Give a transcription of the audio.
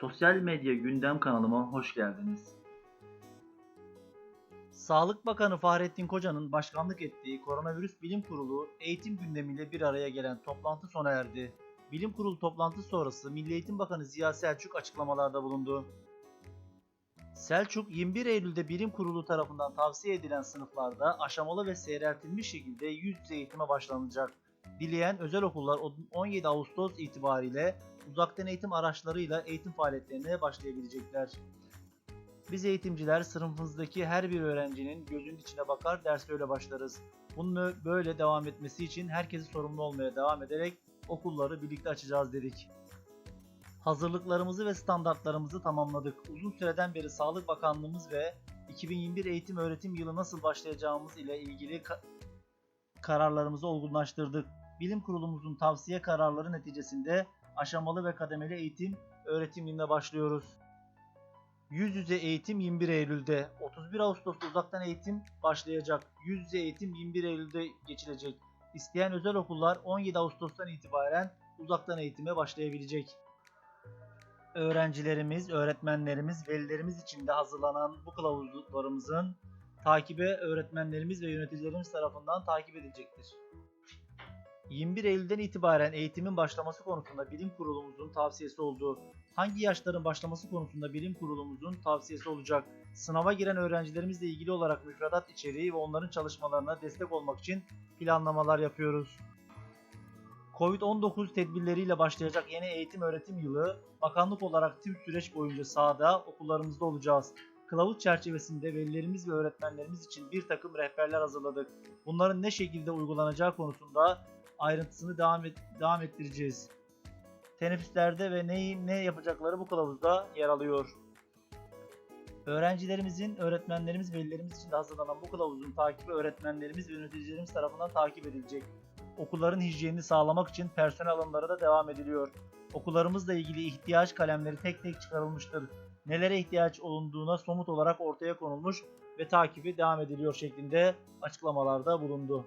Sosyal medya gündem kanalıma hoş geldiniz. Sağlık Bakanı Fahrettin Koca'nın başkanlık ettiği Koronavirüs Bilim Kurulu eğitim gündemiyle bir araya gelen toplantı sona erdi. Bilim Kurulu toplantısı sonrası Milli Eğitim Bakanı Ziya Selçuk açıklamalarda bulundu. Selçuk 21 Eylül'de Bilim Kurulu tarafından tavsiye edilen sınıflarda aşamalı ve seyreltilmiş şekilde yüz yüze eğitime başlanacak. Dileyen özel okullar 17 Ağustos itibariyle uzaktan eğitim araçlarıyla eğitim faaliyetlerine başlayabilecekler. Biz eğitimciler sınıfımızdaki her bir öğrencinin gözünün içine bakar ders öyle başlarız. Bunun böyle devam etmesi için herkesi sorumlu olmaya devam ederek okulları birlikte açacağız dedik. Hazırlıklarımızı ve standartlarımızı tamamladık. Uzun süreden beri Sağlık Bakanlığımız ve 2021 eğitim öğretim yılı nasıl başlayacağımız ile ilgili ka- kararlarımızı olgunlaştırdık. Bilim kurulumuzun tavsiye kararları neticesinde aşamalı ve kademeli eğitim öğretim yılına başlıyoruz. Yüz yüze eğitim 21 Eylül'de, 31 Ağustos'ta uzaktan eğitim başlayacak. Yüz yüze eğitim 21 Eylül'de geçilecek. İsteyen özel okullar 17 Ağustos'tan itibaren uzaktan eğitime başlayabilecek. Öğrencilerimiz, öğretmenlerimiz, velilerimiz için de hazırlanan bu kılavuzlarımızın takibe öğretmenlerimiz ve yöneticilerimiz tarafından takip edilecektir. 21 Eylül'den itibaren eğitimin başlaması konusunda bilim kurulumuzun tavsiyesi olduğu, hangi yaşların başlaması konusunda bilim kurulumuzun tavsiyesi olacak, sınava giren öğrencilerimizle ilgili olarak müfredat içeriği ve onların çalışmalarına destek olmak için planlamalar yapıyoruz. Covid-19 tedbirleriyle başlayacak yeni eğitim öğretim yılı, bakanlık olarak tüm süreç boyunca sahada okullarımızda olacağız. Kılavuz çerçevesinde velilerimiz ve öğretmenlerimiz için bir takım rehberler hazırladık. Bunların ne şekilde uygulanacağı konusunda ayrıntısını devam, et, devam ettireceğiz. Teneffüslerde ve neyi ne yapacakları bu kılavuzda yer alıyor. Öğrencilerimizin, öğretmenlerimiz, velilerimiz için hazırlanan bu kılavuzun takibi öğretmenlerimiz ve yöneticilerimiz tarafından takip edilecek. Okulların hijyenini sağlamak için personel alımları da devam ediliyor. Okullarımızla ilgili ihtiyaç kalemleri tek tek çıkarılmıştır. Nelere ihtiyaç olunduğuna somut olarak ortaya konulmuş ve takibi devam ediliyor şeklinde açıklamalarda bulundu.